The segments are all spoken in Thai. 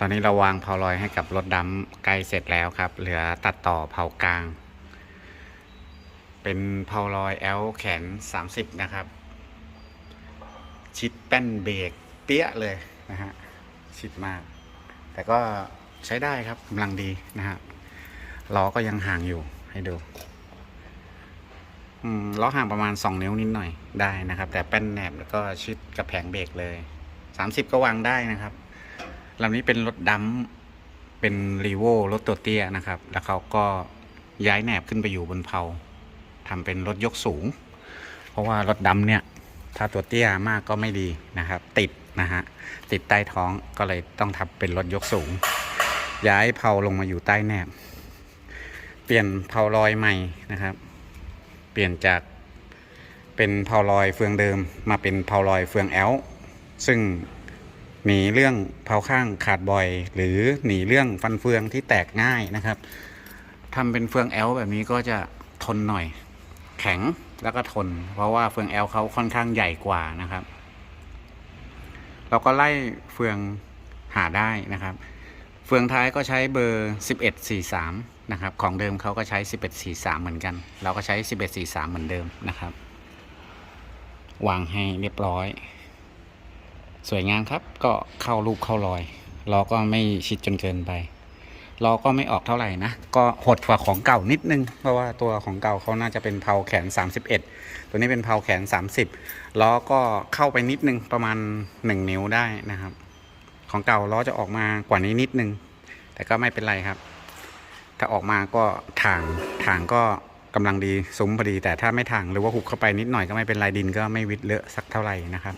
ตอนนี้เราวางเผาลอยให้กับรถดำใกล้เสร็จแล้วครับ เหลือตัดต่อเผากลาง เป็นเผาลอยแอลแขน 30 นะครับ ชิดแป้นเบรกเปี้ยเลยนะฮะ ชิดมาก แต่ก็ใช้ได้ครับกำลังดีนะฮะล้อก็ยังห่างอยู่ให้ดูล้อห่างประมาณ 2 นิ้วนิดหน่อยได้นะครับ แต่แป้นแหนบแล้วก็ชิดกับแผงเบรกเลย 30 ก็วางได้นะครับ ลำนี้เป็นรถดัมเป็นรีโวรถตัวเตี้ยนะครับ แล้วเขาก็ย้ายแหนบขึ้นไปอยู่บนเพาทำเป็นรถยกสูง เพราะว่ารถดำเนี่ย ถ้าตัวเตี้ยมากก็ไม่ดีนะครับ ติดนะฮะติดใต้ท้องก็เลยต้องทำเป็นรถยกสูง ย้ายเพาลงมาอยู่ใต้แหนบ เปลี่ยนเพาลอยใหม่นะครับ เปลี่ยนจากเป็นเพาลอยเฟืองเดิมมาเป็นเพาลอยเฟืองแอลซึ่ง หนีเรื่องเพาข้างขาดบ่อย หรือหนีเรื่องฟันเฟืองที่แตกง่ายนะครับทำเป็นเฟืองแอลแบบนี้ก็จะทนหน่อย แข็งแล้วก็ทน เพราะว่าเฟืองแอลเขาค่อนข้างใหญ่กว่านะครับ เราก็ไล่เฟืองหาได้นะครับ เฟืองท้ายก็ใช้เบอร์ 1143 นะครับ ของเดิมเขาก็ใช้ 1143 เหมือนกัน เราก็ใช้ 1143 เหมือนเดิมนะครับ วางให้เรียบร้อย สวยงามครับ ก็เข้ารูปเข้ารอยล้อก็ไม่ชิดจนเกินไปล้อก็ไม่ออกเท่าไหร่นะ ก็หดกว่าของเก่านิดนึง เพราะว่าตัวของเก่าเขาน่าจะเป็นเพาแขน 31 ตัวนี้เป็นเพาแขน 30ล้อก็เข้าไปนิดนึงประมาณ 1 นิ้วได้นะครับ ของเก่าล้อจะออกมากว่านี้นิดนึง แต่ก็ไม่เป็นไรครับ ถ้าออกมาก็ถ่างถ่างก็กำลังดีซุ้มพอดี แต่ถ้าไม่ถ่างหรือว่าหุบเข้าไปนิดหน่อยก็ไม่เป็นไรดินก็ไม่วิดเลอะสักเท่าไหร่นะครับ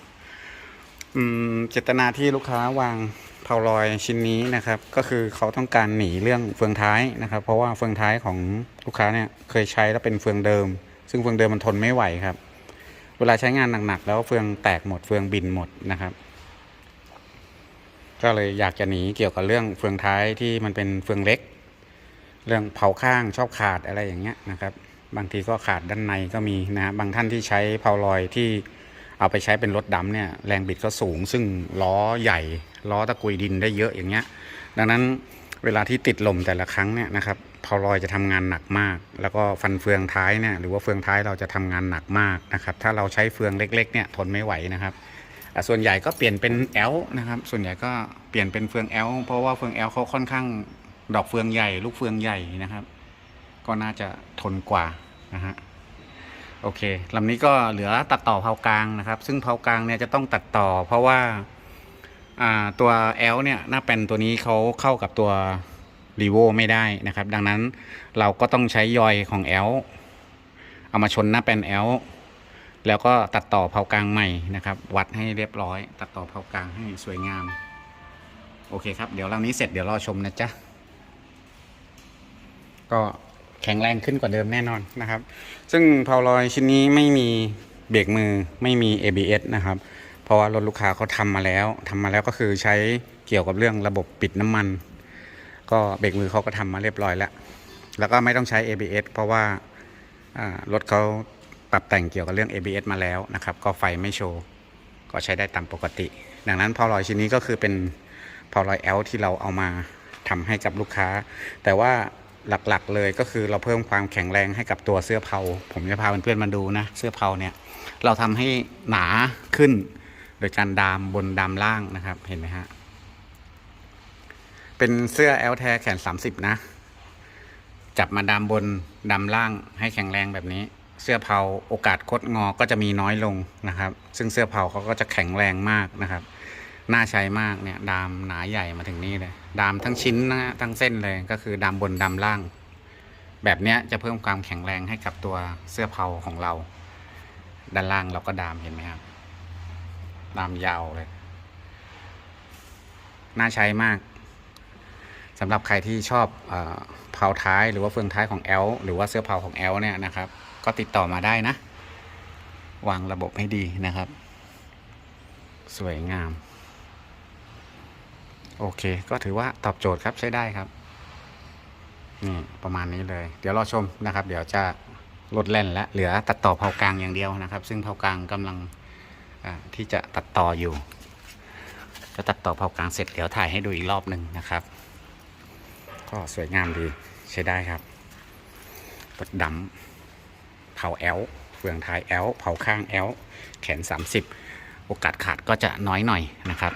เจตนาที่ลูกค้าวางเพาลอยชิ้นนี้นะครับ ก็คือเขาต้องการหนีเรื่องเฟืองท้ายนะครับ เพราะว่าเฟืองท้ายของลูกค้าเนี่ยเคยใช้แล้วเป็นเฟืองเดิม ซึ่งเฟืองเดิมมันทนไม่ไหวครับ เวลาใช้งานหนักๆ แล้วเฟืองแตกหมดเฟืองบินหมดนะครับ ก็เลยอยากจะหนีเกี่ยวกับเรื่องเฟืองท้ายที่มันเป็นเฟืองเล็ก เรื่องเผาข้างชอบขาดอะไรอย่างเงี้ยนะครับ บางทีก็ขาดด้านในก็มีนะบางท่านที่ใช้เพาลอยที่ เอาไปใช้เป็นรถดำเนี่ยแรงบิดก็สูง ซึ่งล้อใหญ่ ล้อตะกุยดินได้เยอะอย่างเงี้ย ดังนั้นเวลาที่ติดลมแต่ละครั้งเนี่ยนะครับพาลอยจะทำงานหนักมาก แล้วก็ฟันเฟืองท้ายเนี่ยหรือว่าเฟืองท้ายเราจะทำงานหนักมากนะครับ ถ้าเราใช้เฟืองเล็ก ๆเนี่ยทนไม่ไหวนะครับส่วนใหญ่ก็เปลี่ยนเป็น L นะครับ ส่วนใหญ่ก็เปลี่ยนเป็นเฟือง L เพราะว่าเฟือง L เขาค่อนข้างดอกเฟืองใหญ่ ลูกเฟืองใหญ่นะครับ ก็น่าจะทนกว่านะฮะ โอเคลำนี้ก็เหลือตัดต่อเผากลางนะครับ ซึ่งเผากลางเนี่ยจะต้องตัดต่อ เพราะว่าตัว L เนี่ยหน้าแปนตัวนี้เขาเข้ากับตัวรีโวไม่ได้นะครับ ดังนั้นเราก็ต้องใช้ยอยของ L เอามาชนหน้าแปน L แล้วก็ตัดต่อเผากลางใหม่นะครับ วัดให้เรียบร้อย ตัดต่อเผากลางให้สวยงาม โอเคครับ เดี๋ยวลำนี้เสร็จเดี๋ยวรอชมนะจ๊ะก็ แข็งแรงขึ้นกว่าเดิมแน่นอนนะครับ ซึ่งเผาลอยชิ้นนี้ไม่มีเบรกมือไม่มี ABS นะครับ เพราะว่ารถลูกค้าเขาทำมาแล้วทำมาแล้วก็คือใช้เกี่ยวกับเรื่องระบบปิดน้ำมัน ก็เบรกมือเขาก็ทำมาเรียบร้อยแล้ว แล้วก็ไม่ต้องใช้ ABS เพราะว่าอ่ารถเขาปรับแต่งเกี่ยวกับเรื่อง ABS มาแล้วนะครับ ก็ไฟไม่โชว์ก็ใช้ได้ตามปกติ ดังนั้นพอลอยชิ้นนี้ก็คือเป็นพอลอย L ที่เราเอามาทำให้กับลูกค้า แต่ว่า หลักๆ เลยก็คือเราเพิ่มความแข็งแรงให้กับตัวเสื้อเผาผมจะพาเพื่อนๆมาดูนะ เสื้อเผาเนี่ยเราทำให้หนาขึ้น โดยการดามบนดามล่างนะครับเห็นไหมฮะเป็นเสื้อ L แทแขน30นะ จับมาดามบนดามล่างให้แข็งแรงแบบนี้ เสื้อเผาโอกาสคดงอก็จะมีน้อยลงนะครับ ซึ่งเสื้อเผาเขาก็จะแข็งแรงมากนะครับ น่าใช้มากเนี่ย ดามหนาใหญ่มาถึงนี่เลย ดามทั้งชิ้นนะทั้งเส้นเลยก็คือดามบนดามล่าง แบบเนี้ยจะเพิ่มความแข็งแรงให้กับตัวเสื้อเผาของเรา ด้านล่างเราก็ดามเห็นไหมครับ ดามยาวเลย น่าใช้มากสำหรับใครที่ชอบเออเผาท้ายหรือว่าเฟืองท้ายของ L หรือว่าเสื้อเผาของ L เนี่ยนะครับ ก็ติดต่อมาได้นะ วางระบบให้ดีนะครับ สวยงาม โอเค ก็ถือว่าตอบโจทย์ครับใช้ได้ครับ นี่ประมาณนี้เลย เดี๋ยวรอชมนะครับ เดี๋ยวจะลดแล่นและเหลือตัดต่อเผากลางอย่างเดียวนะครับ ซึ่งเผากลางกำลังที่จะตัดต่ออยู่ จะตัดต่อเผากลางเสร็จเดี๋ยวถ่ายให้ดูอีกรอบหนึ่งนะครับ ก็สวยงามดีใช้ได้ครับปดดำเผาแอลเฟืองท้ายแอลเผาข้างแอลแขน 30 โอกาสขาดก็จะน้อยหน่อยนะครับ